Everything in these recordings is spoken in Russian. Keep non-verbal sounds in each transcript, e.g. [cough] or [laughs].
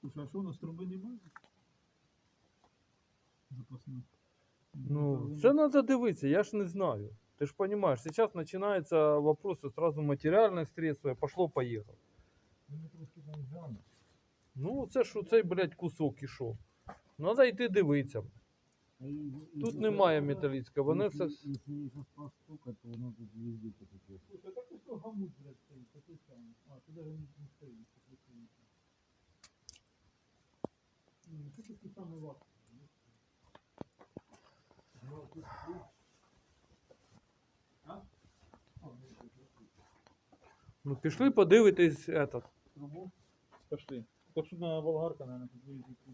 Слушай, а що у нас труби немає? Запасних. Ну, це треба дивитися, я ж не знаю. Ти ж розумієш, зараз починаються вопроси сразу матеріальних средств, і пошло-поїхало. Вони трошки там взяли. Ну, це ж цей, блядь, кусок ішов. Треба йти дивитися. Тут немає металіцька, воно це. Ну пішли подивитись этот. Пошли. Пошли на болгарка, наверное, подвезти.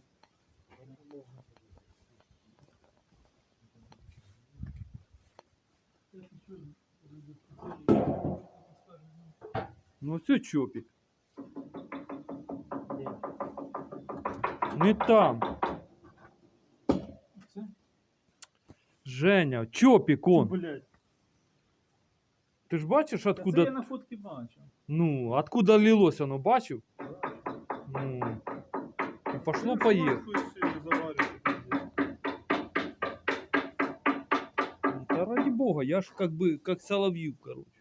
Ну, це чопік. Не там. Це? Женя, чопік он. Блять. Ти ж бачиш, Це я откуда. на фотки бачу. Ну, откуда лилось воно, бачив? Ну. І пошло поїхало. Бога, я ж как бы как Соловьев, короче.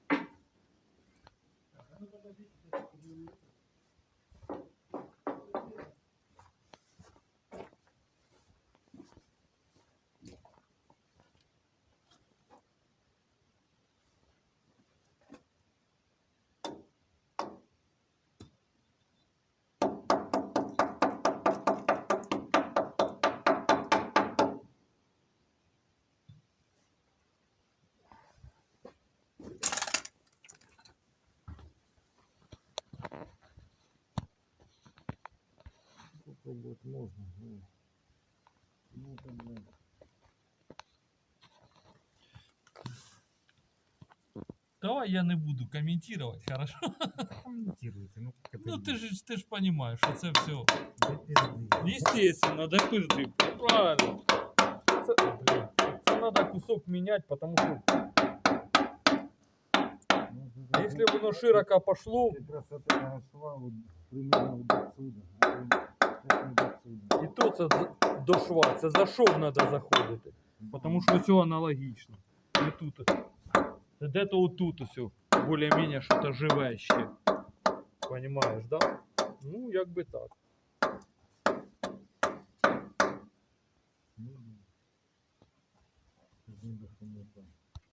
Попробовать можно. Ну, там, блядь. Давай я не буду комментировать, хорошо? [laughs] Комментируйте, ну как это Ну ты же, ты ж понимаешь, что это все. Да пизды. Естественно, да пизды. Правильно. Це надо кусок менять, потому что Ну, если воно широко пошло, Ты красота наросла вот примерно вот отсюда. Це до шва, це за шов треба заходити. Потому що все аналогічно. І тут. Це де-то отут все. Більш-менш щось живе ще. Понимаєш, да? Ну, як би так. Ну,